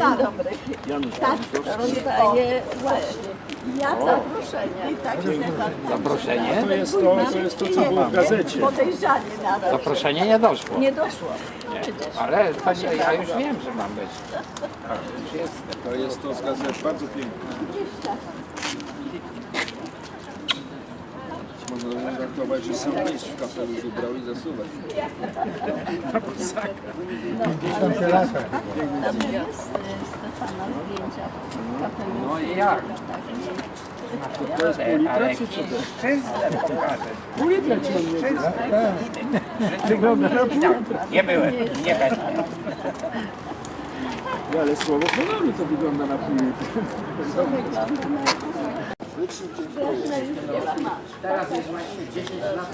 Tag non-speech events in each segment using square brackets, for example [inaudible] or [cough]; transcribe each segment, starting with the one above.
nad Skarą. Tak, rozdaje ja zaproszenia. I tak się Zaproszenie? To jest to, to jest to, co było w gazecie. podejrzanie nawet. Zaproszenie nie doszło. Nie doszło. Ale to nie, ja już wiem, że mam być. Jest. To jest to z gazet bardzo piękne. Można traktować, że sam liść w kapelusz ubrał i zasuwać. [laughs] Na posaka. Tam jest e, Stefana zdjęcia w kapeluszu. No i jak? To jest pół litra, Ale czy co to? mężczyznę pokażę. Pół litra ci mam nie Wygląda na pół litra. Nie byłem, nie będę. Ale słowo honoru to wygląda na pół litra. Teraz jest właśnie 10 lat.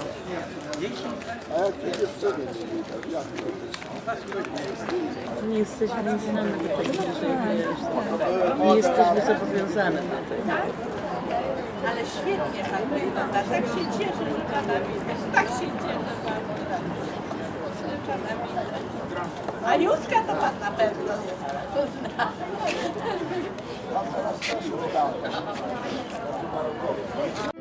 Nie jesteśmy znane do tego, że nie jesteśmy zobowiązane do tego. Ale świetnie pan wygląda. Tak się cieszę, że pana widzę. Tak się cieszę. Że pana widzę. A Józka to pan na pewno zna. ちょっと待ってください。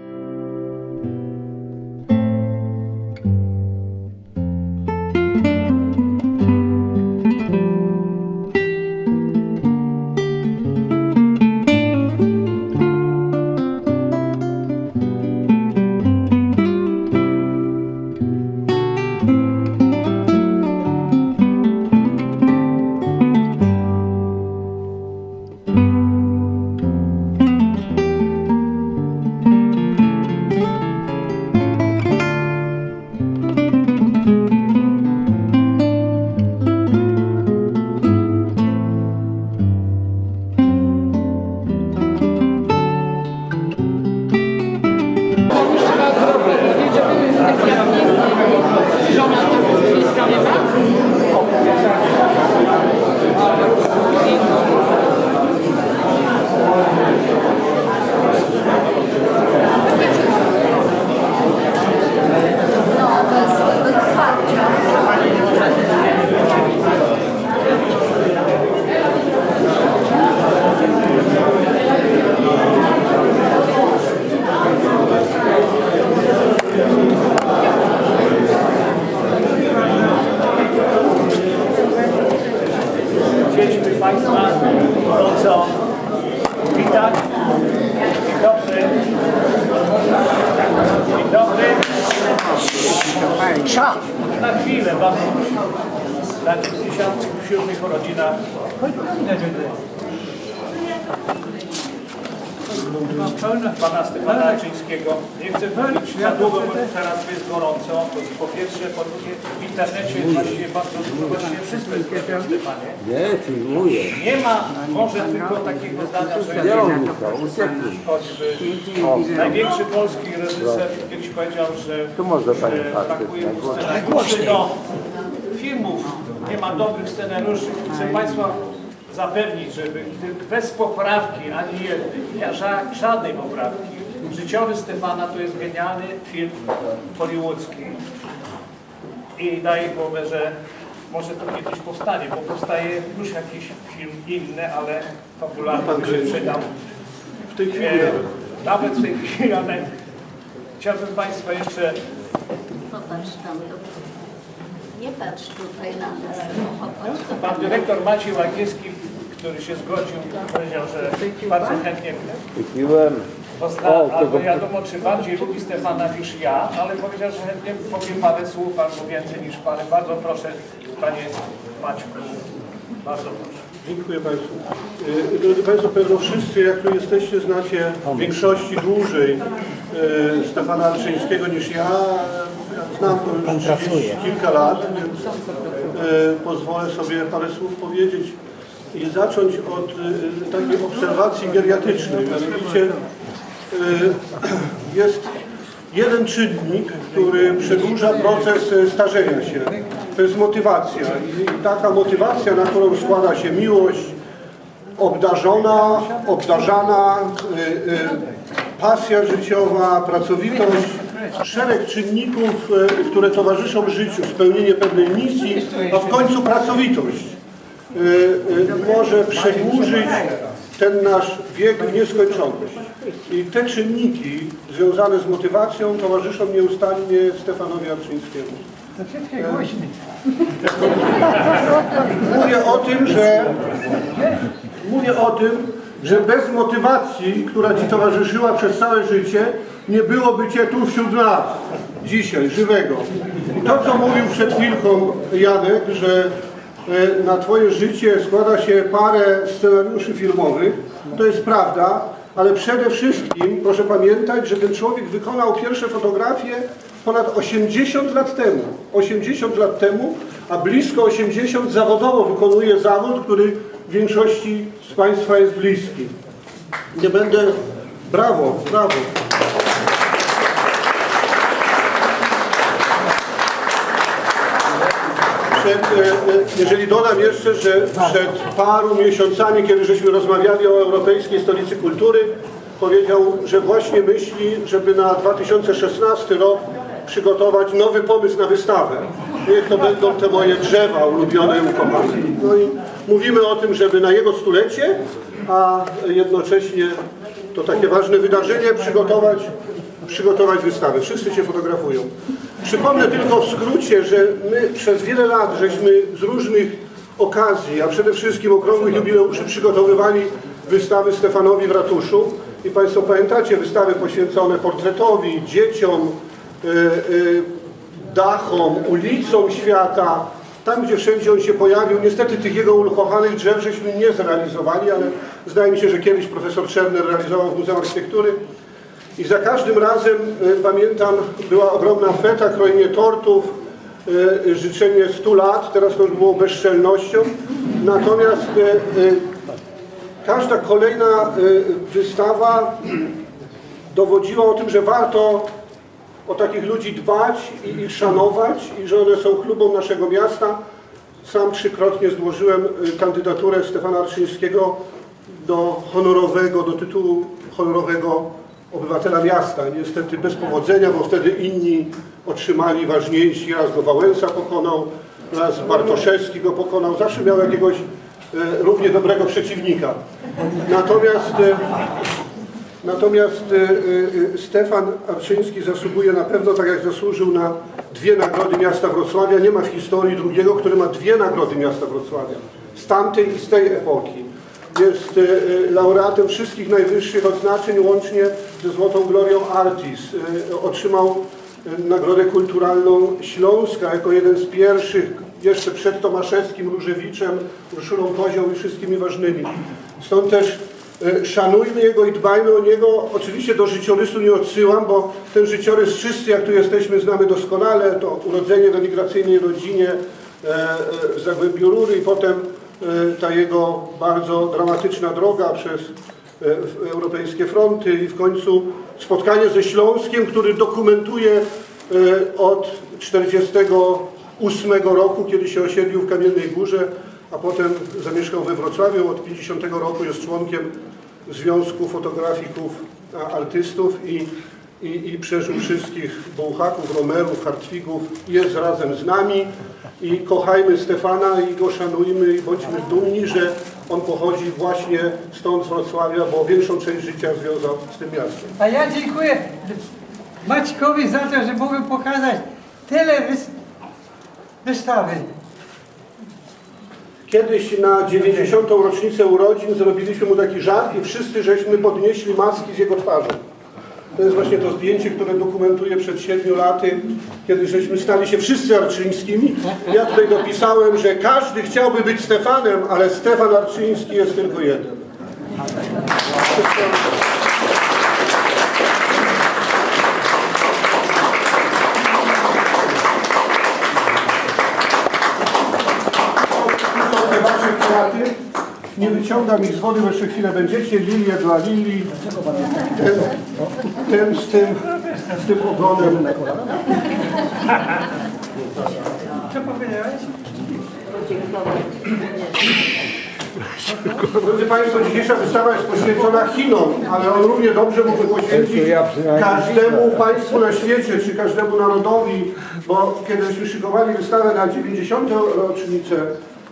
Na chwilę, bardzo na tych 57 urodzinach. Pana Stefana Czyńskiego. Nie chcę mówić za długo, bo teraz jest gorąco. To po pierwsze, po drugie w internecie jest właściwie bardzo dużo, właściwie wszystko jest o Stefanie. Nie, filmuję. Nie ma może tylko takiego zdania, że choćby największy polski reżyser kiedyś powiedział, że, Tu może pani brakuje mu głos. scenariuszy do filmów. Nie ma dobrych scenariuszy. Chcę Państwa zapewnić, żeby bez poprawki ani jednej, żadnej poprawki, życiowy Stefana to jest genialny film hollywoodzki. I daję głowę, że może to kiedyś powstanie, bo powstaje już jakiś film inny, ale fabularny by się przydał. W tej chwili E, nawet w tej chwili, ale chciałbym Państwa jeszcze Popatrz tam. Nie patrz tutaj na nas. Pan dyrektor Maciej Łagiewski, który się zgodził, powiedział, że bardzo chętnie Piłem. pozna, O, albo wiadomo, czy bardziej lubi Stefana niż ja, ale powiedział, że chętnie powie parę słów albo więcej niż parę. Bardzo proszę, Panie Maćku, bardzo proszę. Dziękuję Państwu. E, Drodzy Państwo, pewno wszyscy, jak tu jesteście, znacie w większości dłużej e, Stefana Alszyńskiego niż ja. Znam już 30 kilka lat, więc e, pozwolę sobie parę słów powiedzieć i zacząć od e, takiej obserwacji geriatrycznej. Mianowicie e, jest jeden czynnik, który przedłuża proces starzenia się. To jest motywacja. I taka motywacja, na którą składa się miłość, obdarzona, obdarzana, pasja życiowa, pracowitość, szereg czynników, y, które towarzyszą życiu, spełnienie pewnej misji, a w końcu pracowitość. y, może przedłużyć ten nasz bieg w nieskończoność. I te czynniki związane z motywacją towarzyszą nieustannie Stefanowi Arczyńskiemu. Mówię o tym, że mówię o tym, że bez motywacji, która Ci towarzyszyła przez całe życie, nie byłoby Cię tu wśród nas dzisiaj, żywego. I to, co mówił przed chwilką Janek, że e, na Twoje życie składa się parę scenariuszy filmowych, to jest prawda, ale przede wszystkim proszę pamiętać, że ten człowiek wykonał pierwsze fotografie ponad 80 lat temu. 80 lat temu, a blisko 80 zawodowo wykonuje zawód, który większości z Państwa jest bliski. Nie będę... Brawo, brawo. Przed, e, e, jeżeli dodam jeszcze, że przed paru miesiącami, kiedy żeśmy rozmawiali o Europejskiej Stolicy Kultury, powiedział, że właśnie myśli, żeby na 2016 rok przygotować nowy pomysł na wystawę. Niech to będą te moje drzewa ulubione ukochane. No i mówimy o tym, żeby na jego stulecie, a jednocześnie to takie ważne wydarzenie przygotować, przygotować wystawę. Wszyscy się fotografują. Przypomnę tylko w skrócie, że my przez wiele lat żeśmy z różnych okazji, a przede wszystkim okrągłych jubileuszy przygotowywali wystawy Stefanowi w ratuszu. I Państwo pamiętacie wystawy poświęcone portretowi, dzieciom, y, y, dachom, ulicom świata, tam gdzie wszędzie on się pojawił. Niestety tych jego ukochanych drzew żeśmy nie zrealizowali, ale zdaje mi się, że kiedyś profesor Czerner realizował w Muzeum Architektury. I za każdym razem, y, pamiętam, była ogromna feta, krojenie tortów, y, życzenie 100 lat, teraz to już było bezczelnością. Natomiast y, y, każda kolejna y, wystawa dowodziła o tym, że warto o takich ludzi dbać i ich szanować i że one są chlubą naszego miasta. Sam trzykrotnie złożyłem y, kandydaturę Stefana Arczyńskiego do honorowego, do tytułu honorowego obywatela miasta. Niestety bez powodzenia, bo wtedy inni otrzymali ważniejsi. Raz go Wałęsa pokonał, raz Bartoszewski go pokonał. Zawsze miał jakiegoś e, równie dobrego przeciwnika. Natomiast e, Natomiast e, e, Stefan Arczyński zasługuje na pewno, tak jak zasłużył na dwie nagrody miasta Wrocławia. Nie ma w historii drugiego, który ma dwie nagrody miasta Wrocławia. Z tamtej i z tej epoki. Jest e, e, laureatem wszystkich najwyższych odznaczeń, łącznie ze Złotą Glorią Artis. E, Otrzymał Nagrodę Kulturalną Śląska jako jeden z pierwszych, jeszcze przed Tomaszewskim, Różewiczem, Urszulą Kozią i wszystkimi ważnymi. Stąd też Szanujmy Jego i dbajmy o Niego. Oczywiście do życiorysu nie odsyłam, bo ten życiorys wszyscy, jak tu jesteśmy, znamy doskonale. To urodzenie w emigracyjnej rodzinie w Zagłębiu Rury i potem ta jego bardzo dramatyczna droga przez w- europejskie fronty i w końcu spotkanie ze Śląskiem, który dokumentuje e, od 48 roku, kiedy się osiedlił w Kamiennej Górze, a potem zamieszkał we Wrocławiu. Od 50 roku jest członkiem Związku Fotografików Artystów i, i, i przeżył wszystkich Bołhaków, Romerów, Hartwigów. Jest razem z nami i kochajmy Stefana i go szanujmy i bądźmy dumni, że on pochodzi właśnie stąd z Wrocławia, bo większą część życia związał z tym miastem. A ja dziękuję Maćkowi za to, że mogłem pokazać tyle wys wystawy. Kiedyś na 90. rocznicę urodzin zrobiliśmy mu taki żart i wszyscy żeśmy podnieśli maski z jego twarzy. To jest właśnie to zdjęcie, które dokumentuje przed siedmiu laty, kiedy żeśmy stali się wszyscy Arczyńskimi. Ja tutaj dopisałem, że każdy chciałby być Stefanem, ale Stefan Arczyński jest tylko jeden. Są. Nie wyciągam ich z wody, bo jeszcze chwilę będziecie. Lilie dla lilii. Ten, ten z tym, z tym ogonem. Co powiedziałeś? Drodzy Państwo, dzisiejsza wystawa jest poświęcona Chinom, ale on równie dobrze mógłby poświęcić każdemu państwu na świecie, czy każdemu narodowi, bo kiedyśmy szykowali wystawę na 90. rocznicę,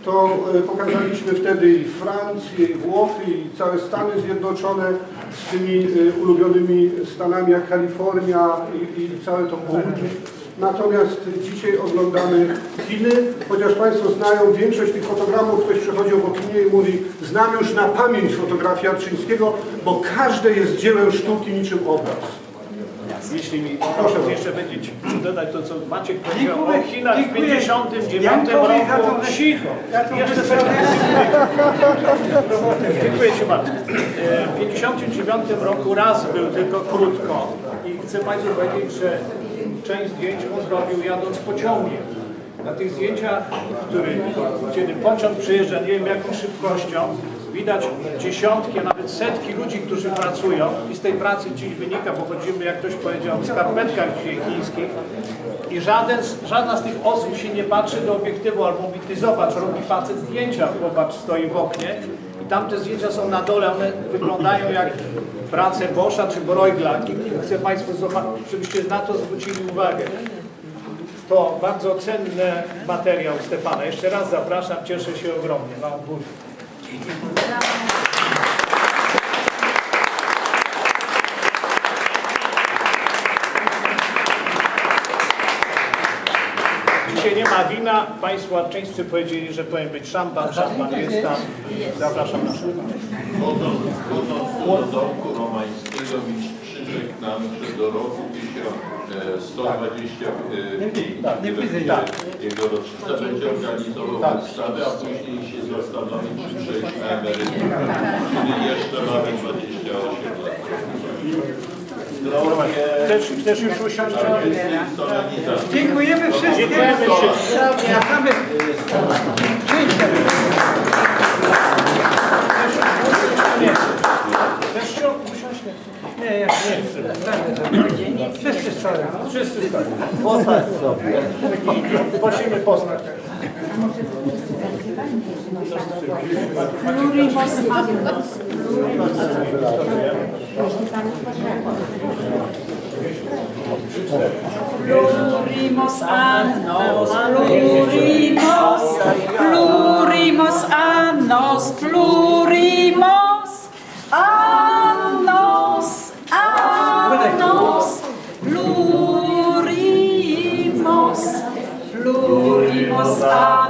to e, pokazaliśmy wtedy i Francję, i Włochy, i całe Stany Zjednoczone z tymi e, ulubionymi stanami jak Kalifornia i, i całe to południe. Natomiast dzisiaj oglądamy Chiny, chociaż Państwo znają większość tych fotogramów, ktoś przychodzi obok mnie i mówi, znam już na pamięć fotografię Arczyńskiego, bo każde jest dziełem sztuki niczym obraz. Jeśli mi Proszę jeszcze powiedzieć, dodać to, co Maciek powiedział o Chinach w dziękuję. 59 Jankowi za to, roku. Cicho. Jeszcze wysłałem. Dziękuję Ci bardzo. E, W 59 roku raz był tylko krótko i chcę Państwu powiedzieć, że część zdjęć on zrobił jadąc pociągiem. Na tych zdjęciach, który, kiedy pociąg przyjeżdża, nie wiem jaką szybkością, widać dziesiątki, a nawet setki ludzi, którzy pracują i z tej pracy dziś wynika, bo chodzimy, jak ktoś powiedział, w skarpetkach dzisiaj chińskich i żaden, żadna z tych osób się nie patrzy do obiektywu albo mówi, ty zobacz, robi facet zdjęcia, popatrz, stoi w oknie i tamte zdjęcia są na dole, one wyglądają jak prace Boscha czy Bruegla. I chcę Państwu zobaczyć, żebyście na to zwrócili uwagę. To bardzo cenny materiał Stefana. Jeszcze raz zapraszam, cieszę się ogromnie. Wam. Dzisiaj nie ma wina. Państwo arczyńscy powiedzieli, że powinien być szampan. Szampan jest tam. Zapraszam na szampan. Wchodząc do domku romańskiego mistrz Krzyżek nam, że do roku 1125 jego rocznica będzie organizował wystawę, a później się zastanowi, czy przejść na emeryturę. Czyli jeszcze mamy 28 lat. Drogie Chcesz, chcesz już usiąść? Dziękujemy wszystkim. Dziękujemy. Chcesz się usiąść? Nie, ja nie chcę. Wszyscy stoją. Wszyscy stoją. Prosimy postać. Plurimos annos, plurimos, plurimos annos, plurimos Christus.